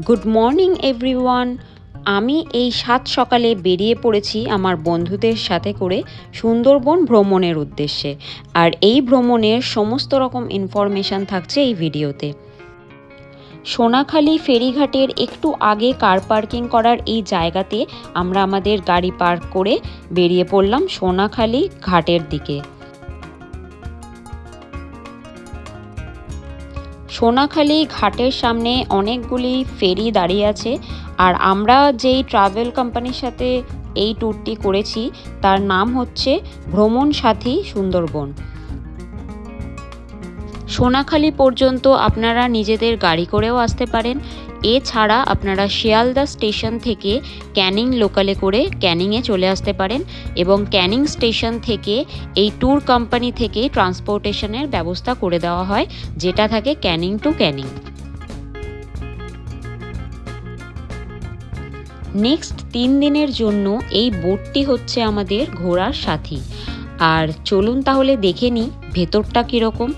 Good morning everyone আমি এই সাত সকালে বেরিয়ে পড়েছি আমার বন্ধুদের সাথে করে সুন্দরবন ভ্রমণের উদ্দেশ্যে। আর এই ভ্রমণের সমস্ত রকম ইনফরমেশান থাকছে এই ভিডিওতে। সোনাখালী ফেরিঘাটের একটু আগে কার পার্কিং করার এই জায়গাতে আমরা আমাদের গাড়ি পার্ক করে বেরিয়ে পড়লাম সোনাখালী ঘাটের দিকে। সোনাখালী ঘাটের সামনে অনেকগুলি ফেরি দাঁড়িয়ে আছে আর আমরা যেই ট্রাভেল কোম্পানির সাথে এই ট্যুরটি করেছি, তার নাম হচ্ছে ভ্রমণ সাথী সুন্দরবন। সোনাখালি পর্যন্ত আপনারা নিজেদের গাড়ি করেও আসতে পারেন এছাড়া আপনারা শিয়ালদা স্টেশন থেকে ক্যানিং লোকালে করে ক্যানিংয়ে চলে আসতে পারেন এবং ক্যানিং স্টেশন থেকে এই ট্যুর কোম্পানি থেকে ট্রান্সপোর্টেশনের ব্যবস্থা করে দেওয়া হয়, যেটা থাকে ক্যানিং টু ক্যানিং। নেক্সট তিন দিনের জন্য এই বোটটি হচ্ছে আমাদের ঘোড়ার সাথী। আর চলুন তাহলে দেখে নিই ভেতরটা কীরকম।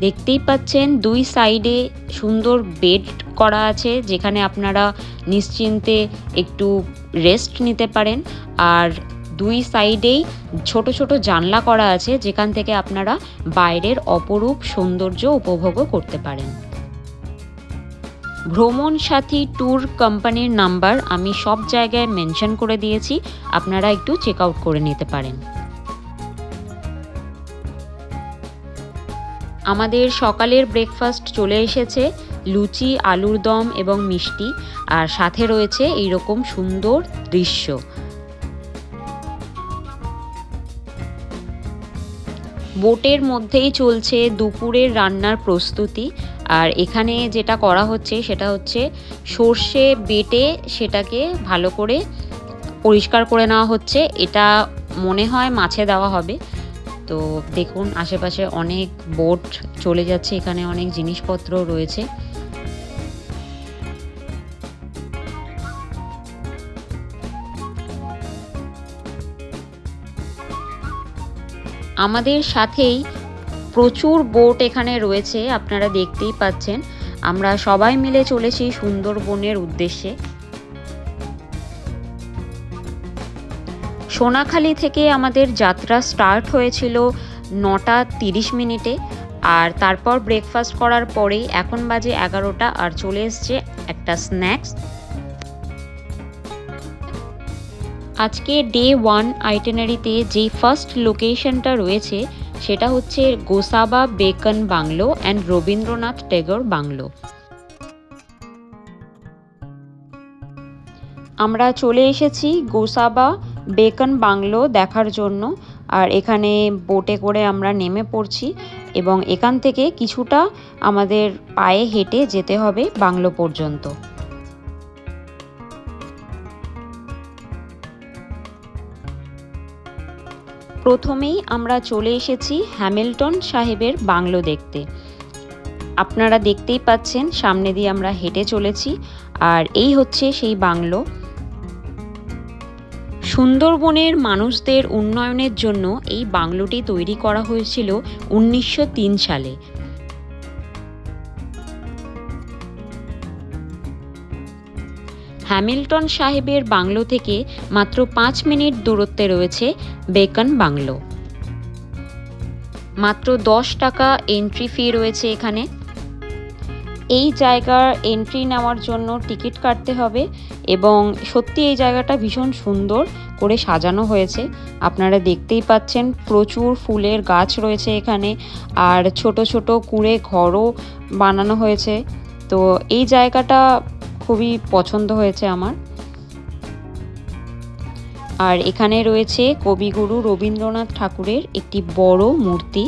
দেখতেই পাচ্ছেন দুই সাইডে সুন্দর বেড করা আছে, যেখানে আপনারা নিশ্চিন্তে একটু রেস্ট নিতে পারেন। আর দুই সাইডেই ছোট ছোট জানলা করা আছে, যেখান থেকে আপনারা বাইরের অপরূপ সৌন্দর্য উপভোগও করতে পারেন। ভ্রমণ সাথী ট্যুর কোম্পানির নাম্বার আমি সব জায়গায় মেনশন করে দিয়েছি, আপনারা একটু চেক আউট করে নিতে পারেন। আমাদের সকালের ব্রেকফাস্ট চলে এসেছে। লুচি, আলুর দম এবং মিষ্টি। আর সাথে রয়েছে এইরকম সুন্দর দৃশ্য। বোটের মধ্যেই চলছে দুপুরের রান্নার প্রস্তুতি। আর এখানে যেটা করা হচ্ছে সেটা হচ্ছে সর্ষে বেটে সেটাকে ভালো করে পরিষ্কার করে নেওয়া হচ্ছে। এটা মনে হয় মাছে দেওয়া হবে। তো দেখুন, আশেপাশে অনেক বোট চলে যাচ্ছে। এখানে অনেক জিনিসপত্র রয়েছে। আমাদের সাথেই প্রচুর বোট এখানে রয়েছে, আপনারা দেখতেই পাচ্ছেন। আমরা সবাই মিলে চলেছি সুন্দরবনের উদ্দেশ্যে। সোনাখালি থেকে আমাদের যাত্রা স্টার্ট হয়েছিল নটা তিরিশ মিনিটে, আর তারপর ব্রেকফাস্ট করার পরেই এখন বাজে এগারোটা আর চলে এসছে একটা স্ন্যাক্স আজকে ডে ওয়ান আইটেনারিতে যেই ফার্স্ট লোকেশনটা রয়েছে, সেটা হচ্ছে Gosaba Bacon bungalow and Rabindranath Tagore bungalow. আমরা চলে এসেছি গোসাবা বেকন বাংলো দেখার জন্য, আর এখানে বোটে করে আমরা নেমে পড়ছি এবং এখান থেকে কিছুটা আমাদের পায়ে হেঁটে যেতে হবে বাংলো পর্যন্ত। প্রথমেই আমরা চলে এসেছি হ্যামিল্টন সাহেবের বাংলো দেখতে। আপনারা দেখতেই পাচ্ছেন, সামনে দিয়ে আমরা হেঁটে চলেছি, আর এই হচ্ছে সেই বাংলো। সুন্দরবনের মানুষদের উন্নয়নের জন্য এই বাংলোটি তৈরি করা হয়েছিল উনিশশো তিন সালে। হ্যামিল্টন সাহেবের বাংলো থেকে মাত্র পাঁচ মিনিট দূরত্বে রয়েছে বেকন বাংলো। মাত্র দশ টাকা এন্ট্রি ফি রয়েছে এখানে। এই জায়গার এন্ট্রি নেওয়ার জন্য টিকিট কাটতে হবে এবং সত্যি এই জায়গাটা ভীষণ সুন্দর করে সাজানো হয়েছে। আপনারা দেখতেই পাচ্ছেন প্রচুর ফুলের গাছ রয়েছে এখানে আর ছোট ছোট কুড়ে ঘরও বানানো হয়েছে। তো এই জায়গাটা খুবই পছন্দ হয়েছে আমার। আর এখানে রয়েছে কবিগুরু রবীন্দ্রনাথ ঠাকুরের একটি বড় মূর্তি।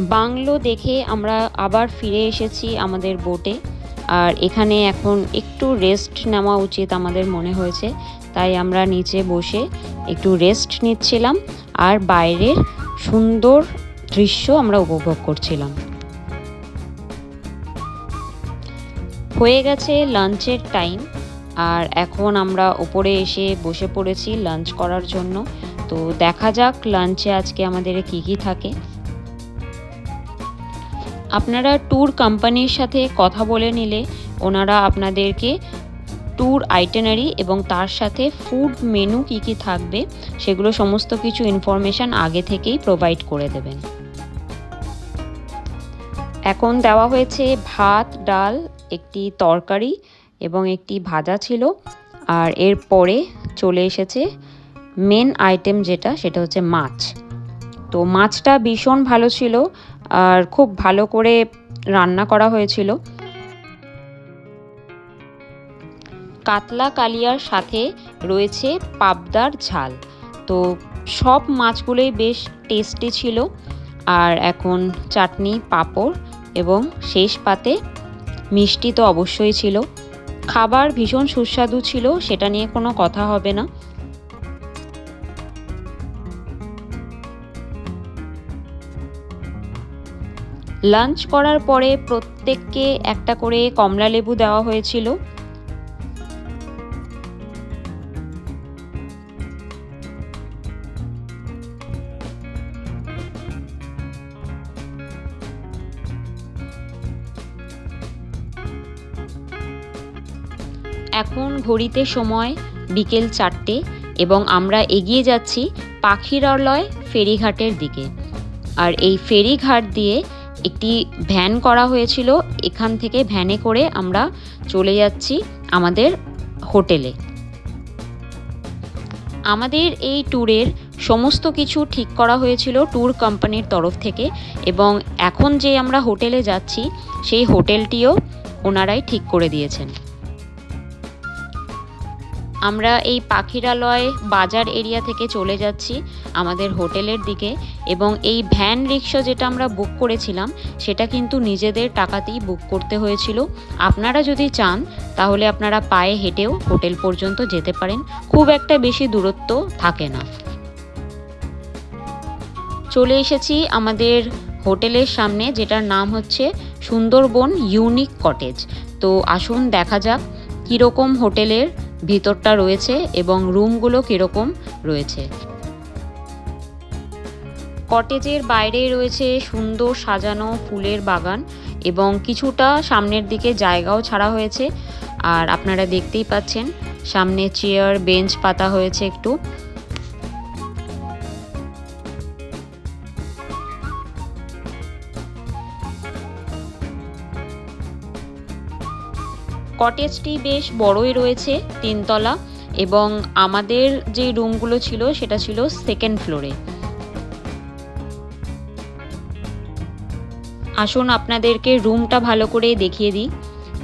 বাংলো দেখে আমরা আবার ফিরে এসেছি আমাদের বোটে। আর এখানে এখন একটু রেস্ট নেওয়া উচিত আমাদের মনে হয়েছে। তাই আমরা নিচে বসে একটু রেস্ট নিচ্ছিলাম আর বাইরের সুন্দর দৃশ্য আমরা উপভোগ করছিলাম। হয়ে গেছে লাঞ্চের টাইম। আর এখন আমরা ওপরে এসে বসে পড়েছি লাঞ্চ করার জন্য। তো দেখা যাক লাঞ্চে আজকে আমাদের কি কি থাকে। আপনারা ট্যুর কোম্পানির সাথে কথা বলে নিলে ওনারা আপনাদেরকে ট্যুর আইটেনারি এবং তার সাথে ফুড মেনু কি কি থাকবে, সেগুলো সমস্ত কিছু ইনফরমেশান আগে থেকেই প্রোভাইড করে দেবেন। এখন দেওয়া হয়েছে ভাত, ডাল, একটি তরকারি এবং একটি ভাজা ছিল। আর এর পরে চলে এসেছে মেন আইটেম যেটা, সেটা হচ্ছে মাছ। তো মাছটা ভীষণ ভালো ছিল। আর খুব ভালো করে রান্না করা হয়েছিল। কাতলা কালিয়ার সাথে রয়েছে পাবদার ঝাল। তো সব মাছগুলোই বেশ টেস্টি ছিল। আর এখন চাটনি, পাঁপড় এবং শেষ পাতে মিষ্টি তো অবশ্যই ছিল। খাবার ভীষণ সুস্বাদু ছিল, সেটা নিয়ে কোনো কথা হবে না। লাঞ্চ করার পরে প্রত্যেককে একটা করে কমলা লেবু দেওয়া হয়েছিল। এখন ঘড়িতে সময় বিকেল চারটে এবং আমরা এগিয়ে যাচ্ছি পাখিরালয় ফেরিঘাটের দিকে। আর এই ফেরিঘাট দিয়ে একটি ভ্যান করা হয়েছিল। এখান থেকে ভ্যানে করে আমরা চলে যাচ্ছি আমাদের হোটেলে। আমাদের এই ট্যুরের সমস্ত কিছু ঠিক করা হয়েছিল ট্যুর কোম্পানির তরফ থেকে এবং এখন যে আমরা হোটেলে যাচ্ছি, সেই হোটেলটিও ওনারাই ঠিক করে দিয়েছেন। আমরা এই পাখিরালয় বাজার এরিয়া থেকে চলে যাচ্ছি আমাদের হোটেলের দিকে এবং এই ভ্যান রিক্সা যেটা আমরা বুক করেছিলাম, সেটা কিন্তু নিজেদের টাকাতেই বুক করতে হয়েছিল। আপনারা যদি চান, তাহলে আপনারা পায়ে হেঁটেও হোটেল পর্যন্ত যেতে পারেন। খুব একটা বেশি দূরত্ব থাকে না। চলে এসেছি আমাদের হোটেলের সামনে, যেটার নাম হচ্ছে সুন্দরবন ইউনিক কটেজ। তো আসুন দেখা যাক কীরকম হোটেলের ভিতরটা রয়েছে এবং রুমগুলো কীরকম রয়েছে। কটেজের বাইরে রয়েছে সুন্দর সাজানো ফুলের বাগান এবং কিছুটা সামনের দিকে জায়গাও ছাড়া হয়েছে। আর আপনারা দেখতেই পাচ্ছেন, সামনে চেয়ার, বেঞ্চ পাতা হয়েছে একটু। কটেজটি বেশ বড়ই রয়েছে, তিনতলা, এবং আমাদের যে রুমগুলো ছিল সেটা ছিল সেকেন্ড ফ্লোরে আসুন আপনাদেরকে রুমটা ভালো করে দেখিয়ে দিই।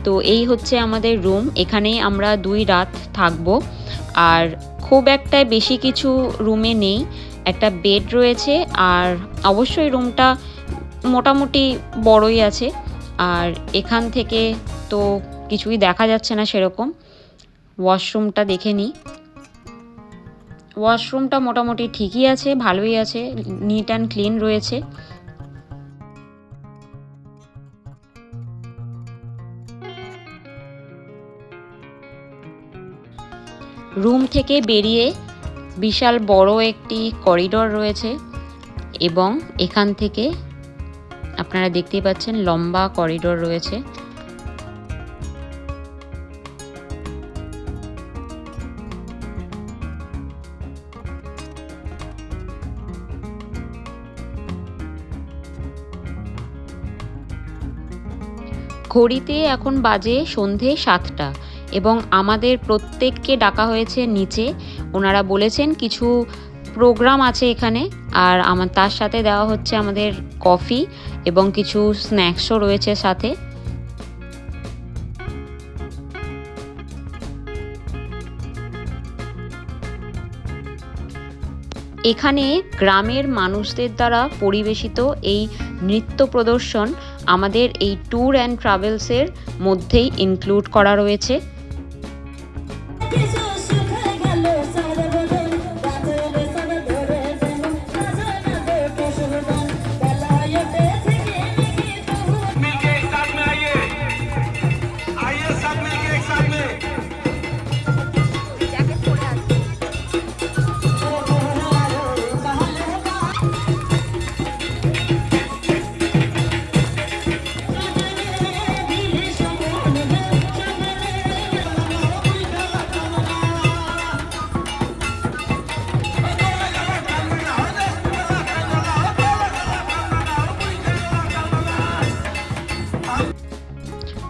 তো এই হচ্ছে আমাদের রুম এখানেই আমরা দুই রাত থাকব। আর খুব একটা বেশি কিছু রুমে নেই, একটা বেড রয়েছে, আর অবশ্যই রুমটা মোটামুটি বড়ই আছে। আর এখান থেকে তো কিছুই দেখা যাচ্ছে না সেরকম। ওয়াশরুমটা দেখে নিই ওয়াশরুমটা মোটামুটি ঠিকই আছে, ভালোই আছে নিট অ্যান্ড ক্লিন রয়েছে। রুম থেকে বেরিয়ে বিশাল বড় একটি করিডর রয়েছে এবং এখান থেকে আপনারা দেখতেই পাচ্ছেন লম্বা করিডর রয়েছে। ঘড়িতে এখন বাজে সন্ধে সাতটা এবং আমাদের প্রত্যেককে ডাকা হয়েছে নিচে। ওনারা বলেছেন কিছু প্রোগ্রাম আছে এখানে আর আমার, তার সাথে দেওয়া হচ্ছে আমাদের কফি এবং কিছু স্ন্যাক্সও রয়েছে সাথে। এখানে গ্রামের মানুষদের দ্বারা পরিবেশিত এই নৃত্য প্রদর্শন আমাদের এই ট্যুর অ্যান্ড ট্রাভেলসের মধ্যেই ইনক্লুড করা রয়েছে।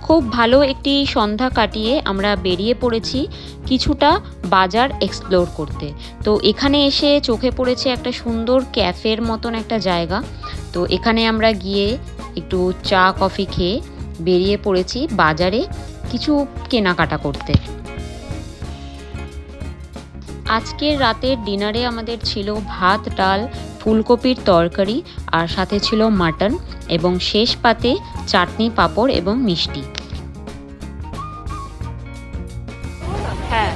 খুব ভালো একটি সন্ধ্যা কাটিয়ে আমরা বেরিয়ে পড়েছি কিছুটা বাজার এক্সপ্লোর করতে। তো এখানে এসে চোখে পড়েছে একটা সুন্দর ক্যাফের মতন একটা জায়গা। তো এখানে আমরা গিয়ে একটু চা, কফি খেয়ে বেরিয়ে পড়েছি বাজারে কিছু কেনাকাটা করতে। আজকের রাতের ডিনারে আমাদের ছিল ভাত, ডাল, ফুলকপির তরকারি আর সাথে ছিল মাটন এবং শেষ পাতে চাটনি, পাঁপড় এবং মিষ্টি।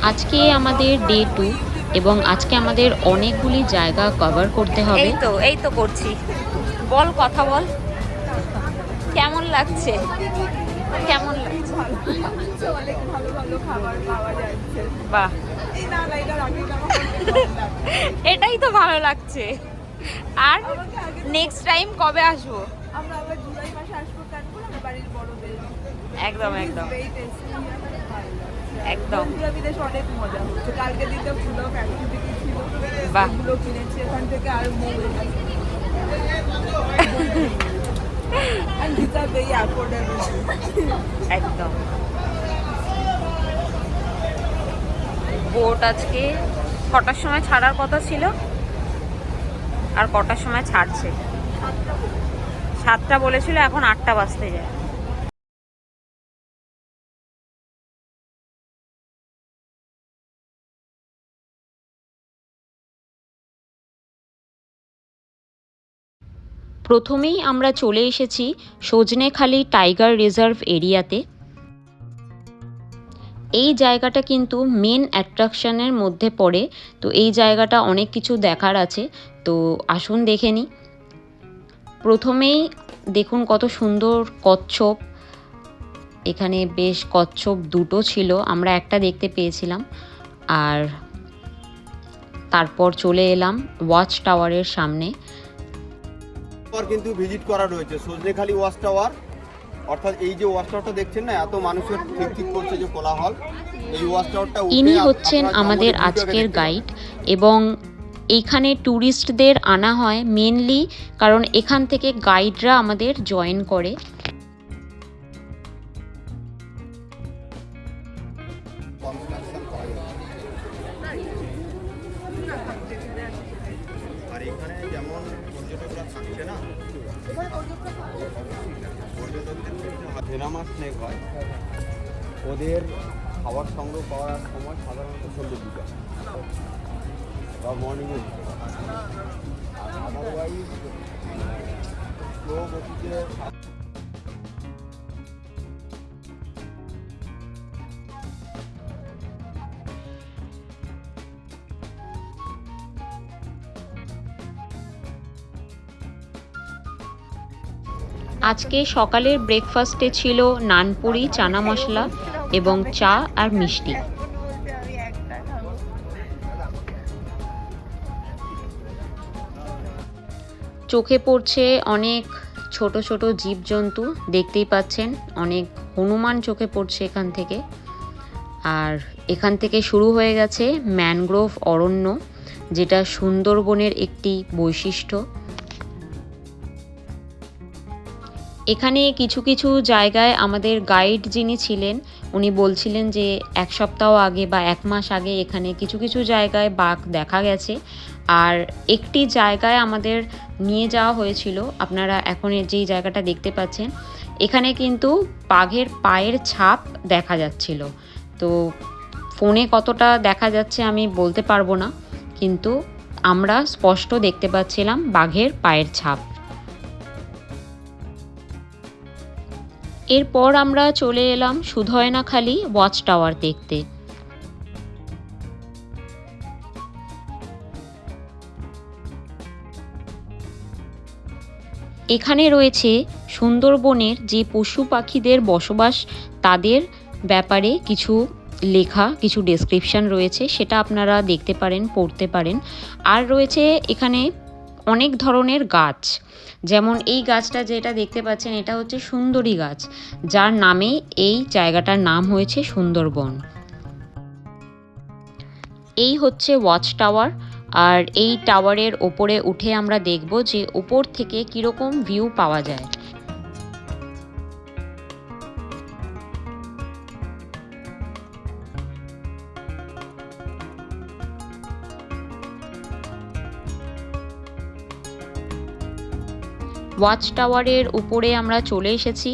আজকে আমাদের ডে টু এবং আজকে আমাদের অনেকগুলি জায়গা কভার করতে হবে। এই তো এই তো করছি। বল কথা বল। কেমন লাগছে? কেমন লাগছে? অনেক ভালো ভালো খাবার পাওয়া যাচ্ছে বাহ। এটাই তো ভালো লাগছে। আর নেক্সট টাইম কবে আসব? আমরা আবার জুলাই মাসে আসব বাড়ির বড়দের। একদম একদম Very tasty, ভালো লাগছে। একদম। মিলে অনেক মজা হচ্ছে। কালকে দিনটা পুরো ফ্যাক্টরি থেকে ছিল। বাহ। এগুলো কিনেছি এখান থেকে আর একদম। বোট আজকে কটার সময় ছাড়ার কথা ছিল আর কটার সময় ছাড়ছে। সাতটা বলেছিল এখন আটটা বাজতে যায়। প্রথমেই আমরা চলে এসেছি সজনেখালি টাইগার রিজার্ভ এরিয়াতে। এই জায়গাটা কিন্তু মেন অ্যাট্রাকশনের মধ্যে পড়ে, তো এই জায়গাটা অনেক কিছু দেখার আছে, তো আসুন দেখে নিই। প্রথমেই দেখুন কত সুন্দর কচ্ছপ। এখানে বেশ কচ্ছপ দুটো ছিল, আমরা একটা দেখতে পেয়েছিলাম। আর তারপর চলে এলাম ওয়াচ টাওয়ারের সামনে। টাওয়ার কিন্তু ভিজিট করা রয়েছে। সজনেখালি ওয়াচ টাওয়ার অর্থাৎ এই যে ওয়াচ টাওয়ারটা দেখছেন না এত মানুষের ঠিক ঠিক করছে যে কোলাহল। এই ওয়াচ টাওয়ারটা ইনি হচ্ছেন আমাদের আজকের গাইড এবং এইখানে ট্যুরিস্টদের আনা হয় মেনলি কারণ এখান থেকে গাইডরা আমাদের জয়েন করে। আজকে সকালের ব্রেকফাস্টে ছিল নানপুরি, চানা মশলা এবং চা আর মিষ্টি। চোখে পড়ছে অনেক ছোট ছোট জীবজন্তু, দেখতেই পাচ্ছেন, অনেক হনুমান চোখে পড়ছে এখান থেকে। আর এখান থেকে শুরু হয়ে গেছে ম্যানগ্রোভ অরণ্য, যেটা সুন্দরবনের একটি বৈশিষ্ট্য। এখানে কিছু কিছু জায়গায় আমাদের গাইড যিনি ছিলেন, উনি বলছিলেন যে এক সপ্তাহ আগে বা এক মাস আগে এখানে কিছু কিছু জায়গায় বাঘ দেখা গেছে। আর একটি জায়গায় আমাদের নিয়ে যাওয়া হয়েছিল, আপনারা এখন যেই জায়গাটা দেখতে পাচ্ছেন, এখানে কিন্তু বাঘের পায়ের ছাপ দেখা যাচ্ছিল। তো ফোনে কতটা দেখা যাচ্ছে আমি বলতে পারব না, কিন্তু আমরা স্পষ্ট দেখতে পাচ্ছিলাম বাঘের পায়ের ছাপ। এরপর আমরা চলে এলাম সুধয়নাখালি ওয়াচ টাওয়ার দেখতে। এখানে রয়েছে সুন্দরবনের যে পশু পাখিদের বসবাস, তাদের ব্যাপারে কিছু লেখা, কিছু ডেসক্রিপশন রয়েছে, সেটা আপনারা দেখতে পারেন, পড়তে পারেন। আর রয়েছে এখানে অনেক ধরনের গাছ। যেমন এই গাছটা যেটা দেখতে পাচ্ছেন, এটা হচ্ছে সুন্দরী গাছ। যার নামে এই জায়গাটার নাম হয়েছে সুন্দরবন। এই হচ্ছে ওয়াচ টাওয়ার আর এই টাওয়ারের ওপরে উঠে আমরা দেখব যে ওপর থেকে কীরকম ভিউ পাওয়া যায়। ওয়াচ টাওয়ারের উপরে আমরা চলে এসেছি।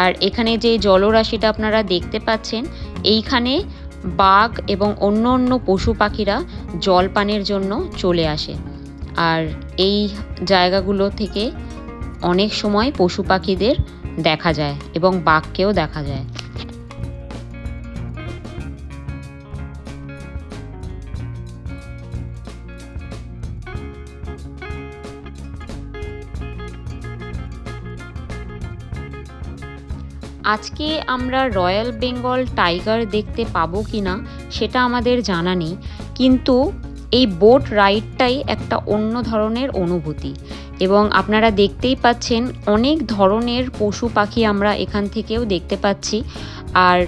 আর এখানে যে জলরাশিটা আপনারা দেখতে পাচ্ছেন, এইখানে বাঘ এবং অন্য অন্য পশু পাখিরা জল পানের জন্য চলে আসে। আর এই জায়গাগুলো থেকে অনেক সময় পশু পাখিদের দেখা যায় এবং বাঘকেও দেখা যায়। আজকে আমরা রয়্যাল বেঙ্গল টাইগার দেখতে পাবো কি না সেটা আমাদের জানা নেই, কিন্তু এই বোট রাইডটাই একটা অন্য ধরনের অনুভূতি। এবং আপনারা দেখতেই পাচ্ছেন অনেক ধরনের পশু পাখি আমরা এখান থেকেও দেখতে পাচ্ছি, আর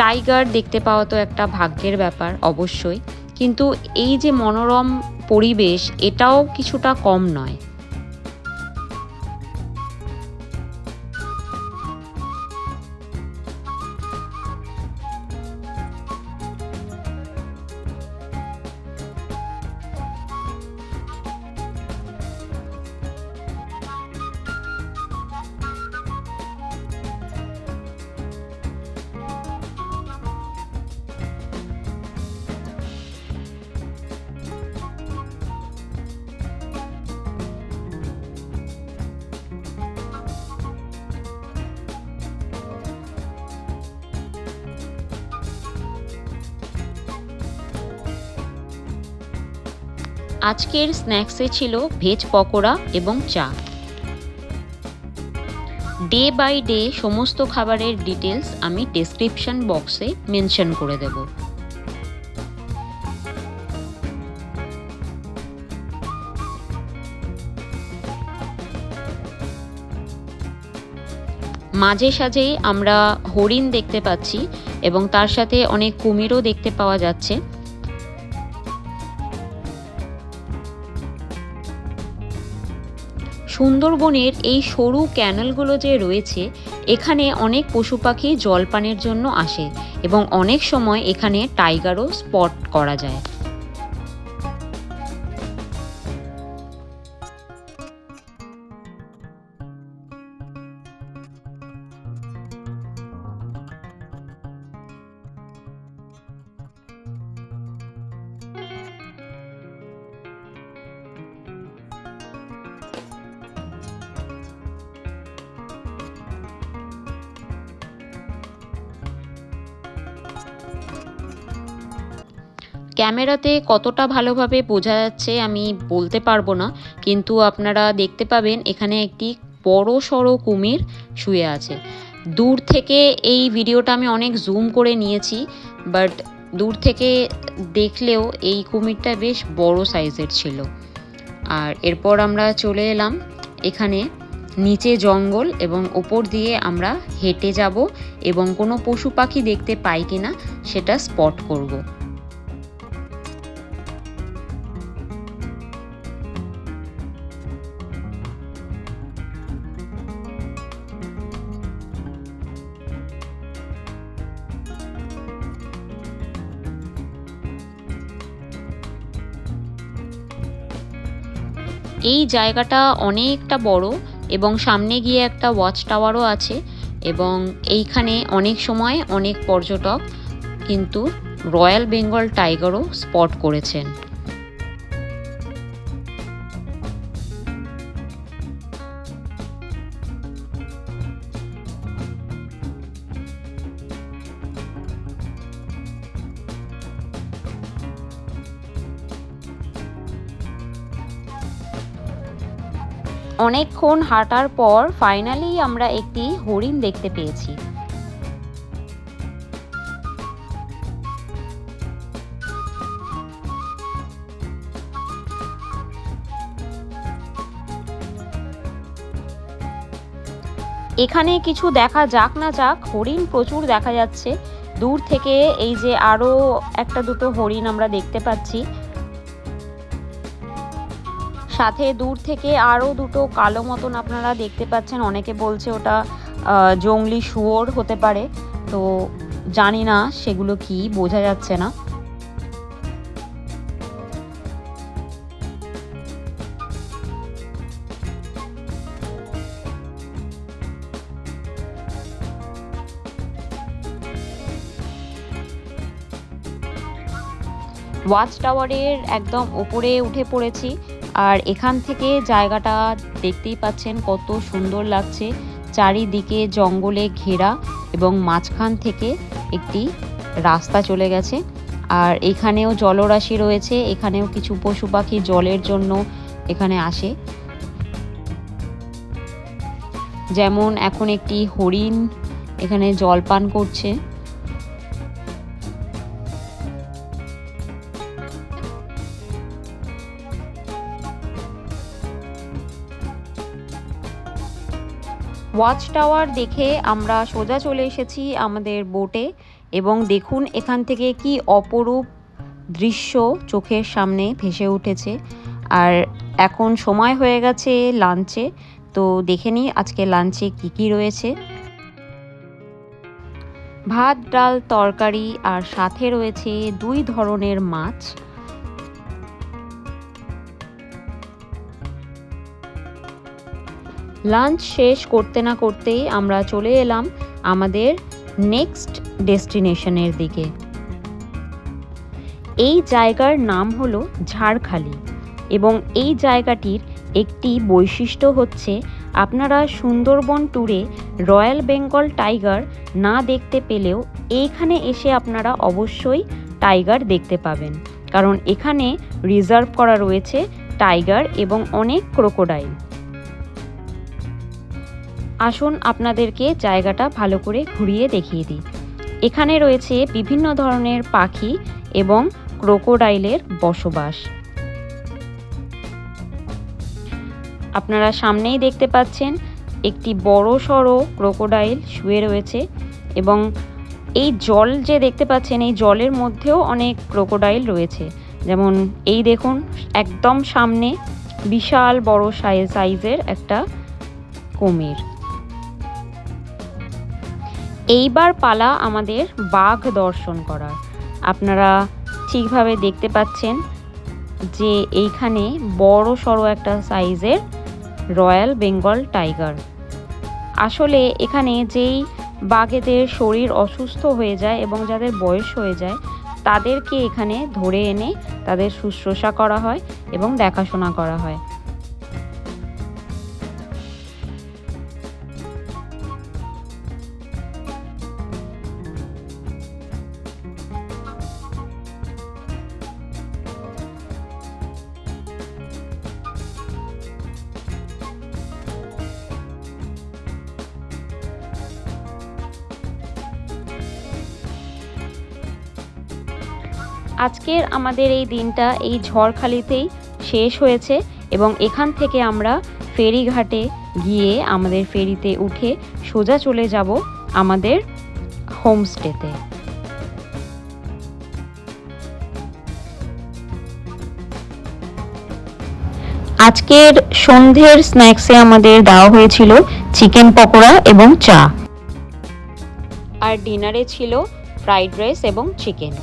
টাইগার দেখতে পাওয়া তো একটা ভাগ্যের ব্যাপার অবশ্যই, কিন্তু এই যে মনোরম পরিবেশ এটাও কিছুটা কম নয়। আজকের স্ন্যাক্সে ছিল ভেজ পকোড়া এবং চা। ডে বাই ডে সমস্ত খাবারের ডিটেলস আমি ডেসক্রিপশন বক্সে মেনশন করে দেব। মাঝে সাঝেই আমরা হরিণ দেখতে পাচ্ছি এবং তার সাথে অনেক কুমিরও দেখতে পাওয়া যাচ্ছে। সুন্দরবনের এই সরু ক্যানেলগুলো যে রয়েছে, এখানে অনেক পশু পাখি জল পানের জন্য আসে এবং অনেক সময় এখানে টাইগারও স্পট করা যায়। ক্যামেরাতে কতটা ভালোভাবে বোঝা যাচ্ছে আমি বলতে পারব না, কিন্তু আপনারা দেখতে পাবেন এখানে একটি বড় সড়ো কুমির শুয়ে আছে। দূর থেকে এই ভিডিওটা আমি অনেক জুম করে নিয়েছি বাট দূর থেকে দেখলেও এই কুমিরটা বেশ বড় সাইজের ছিল। আর এরপর আমরা চলে এলাম এখানে নিচে জঙ্গল এবং ওপর দিয়ে আমরা হেঁটে যাব এবং কোনো পশু পাখি দেখতে পাই কিনা সেটা স্পট করব। এই জায়গাটা অনেকটা বড় এবং সামনে গিয়ে একটা ওয়াচ টাওয়ারও আছে এবং এইখানে অনেক সময় অনেক পর্যটক কিন্তু রয়্যাল বেঙ্গল টাইগারও স্পট করেছেন। অনেকক্ষণ হাঁটার পর ফাইনালি আমরা একটি হরিণ দেখতে পেয়েছি। এখানে কিছু দেখা যাক না যাক, হরিণ প্রচুর দেখা যাচ্ছে। দূর থেকে এই যে আরও একটা দুটো হরিণ আমরা দেখতে পাচ্ছি। সাথে দূর থেকে আরও দুটো কালো মতন আপনারা দেখতে পাচ্ছেন। অনেকে বলছে ওটা জংলি শুয়োর হতে পারে। তো জানি না সেগুলো কি, বোঝা যাচ্ছে না। ওয়াচ টাওয়ারের একদম ওপরে উঠে পড়েছি। আর এখান থেকে জায়গাটা দেখতেই পাচ্ছেন কত সুন্দর লাগছে। চারিদিকে জঙ্গলে ঘেরা এবং মাঝখান থেকে একটি রাস্তা চলে গেছে। আর এখানেও জলরাশি রয়েছে, এখানেও কিছু পশু পাখি জলের জন্য এখানে আসে। যেমন এখন একটি হরিণ এখানে জল পান করছে। ওয়াচ টাওয়ার দেখে আমরা সোজা চলে এসেছি আমাদের বোটে এবং দেখুন এখান থেকে কি অপরূপ দৃশ্য চোখের সামনে ভেসে উঠেছে। আর এখন সময় হয়ে গেছে লাঞ্চে, তো দেখে নিই আজকে লাঞ্চে কি কি রয়েছে। ভাত, ডাল, তরকারি আর সাথে রয়েছে দুই ধরনের মাছ। লাঞ্চ শেষ করতে না করতেই আমরা চলে এলাম আমাদের নেক্সট ডেস্টিনেশনের দিকে। এই জায়গার নাম হলো ঝাড়খালি এবং এই জায়গাটির একটি বৈশিষ্ট্য হচ্ছে আপনারা সুন্দরবন ট্যুরে রয়্যাল বেঙ্গল টাইগার না দেখতে পেলেও এইখানে এসে আপনারা অবশ্যই টাইগার দেখতে পাবেন। কারণ এখানে রিজার্ভ করা রয়েছে টাইগার এবং অনেক ক্রোকোডাইল। আসুন আপনাদেরকে জায়গাটা ভালো করে ঘুরিয়ে দেখিয়ে দিই। এখানে রয়েছে বিভিন্ন ধরনের পাখি এবং ক্রোকোডাইলের বসবাস। আপনারা সামনেই দেখতে পাচ্ছেন একটি বড় সড়ো ক্রোকোডাইল শুয়ে রয়েছে এবং এই জল যে দেখতে পাচ্ছেন, এই জলের মধ্যেও অনেক ক্রোকোডাইল রয়েছে। যেমন এই দেখুন, একদম সামনে বিশাল বড় সাইজ সাইজের একটা কুমির। এইবার পালা আমাদের বাঘ দর্শন করার। আপনারা ঠিকভাবে দেখতে পাচ্ছেন যে এইখানে বড় সড়ো একটা সাইজের রয়্যাল বেঙ্গল টাইগার। আসলে এখানে যেই বাঘেদের শরীর অসুস্থ হয়ে যায় এবং যাদের বয়স হয়ে যায়, তাদেরকে এখানে ধরে এনে তাদের শুশ্রূষা করা হয় এবং দেখাশোনা করা হয়। আজকের আমাদের এই দিনটা এই ঝড়খালিতেই শেষ হয়েছে এবং এখান থেকে আমরা ফেরিঘাটে গিয়ে আমাদের ফেরিতে উঠে সোজা চলে যাব আমাদের হোমস্টেতে। আজকের সন্ধ্যের স্ন্যাক্সে আমাদের দেওয়া হয়েছিল চিকেন পকোড়া এবং চা। আর ডিনারে ছিল ফ্রাইড রাইস এবং চিকেন।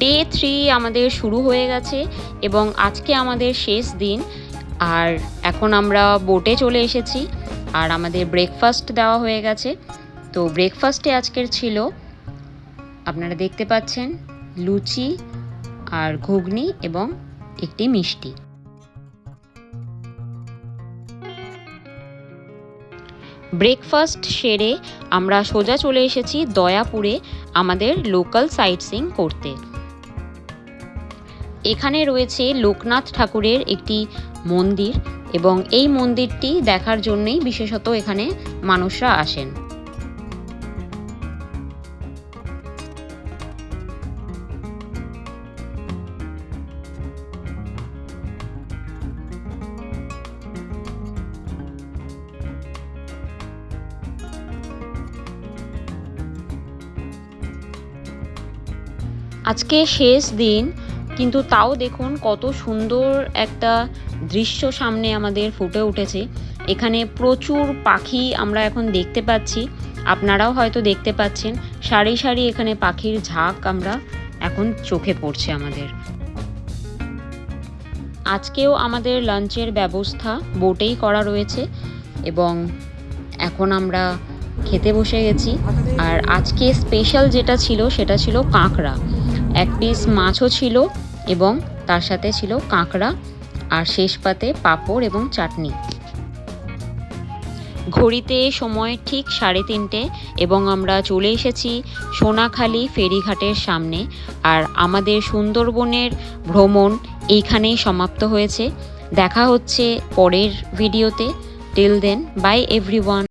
ডে থ্রি আমাদের শুরু হয়ে গেছে এবং আজকে আমাদের শেষ দিন। আর এখন আমরা বোটে চলে এসেছি। আর আমাদের ব্রেকফাস্ট দেওয়া হয়ে গেছে। তো ব্রেকফাস্টে আজকের ছিল, আপনারা দেখতে পাচ্ছেন, লুচি আর ঘুগনি এবং একটি মিষ্টি। ব্রেকফাস্ট সেরে আমরা সোজা চলে এসেছি দয়াপুরে আমাদের লোকাল সাইট সিং করতে। এখানে রয়েছে লোকনাথ ঠাকুরের একটি মন্দির এবং এই মন্দিরটি দেখার জন্যই বিশেষত এখানে মানুষরা আসেন। আজকে শেষ দিন কিন্তু তাও দেখুন কত সুন্দর একটা দৃশ্য সামনে আমাদের ফুটে উঠেছে। এখানে প্রচুর পাখি আমরা এখন দেখতে পাচ্ছি। আপনারাও হয়তো দেখতে পাচ্ছেন, সারি সারি এখানে পাখির ঝাঁক আমরা এখন চোখে পড়ছে আমাদের। আজকেও আমাদের লাঞ্চের ব্যবস্থা বোটেই করা রয়েছে এবং এখন আমরা খেতে বসে গেছি। আর আজকে স্পেশাল যেটা ছিল সেটা ছিল কাঁকড়া। এক পিস মাছও ছিল এবং তার সাথে ছিল কাঁকড়া আর শেষ পাতে পাঁপড় এবং চাটনি। ঘড়িতে সময় ঠিক সাড়ে তিনটে এবং আমরা চলে এসেছি সোনাখালী ফেরিঘাটের সামনে আর আমাদের সুন্দরবনের ভ্রমণ এইখানেই সমাপ্ত হয়েছে। দেখা হচ্ছে পরের ভিডিওতে। Till then by everyone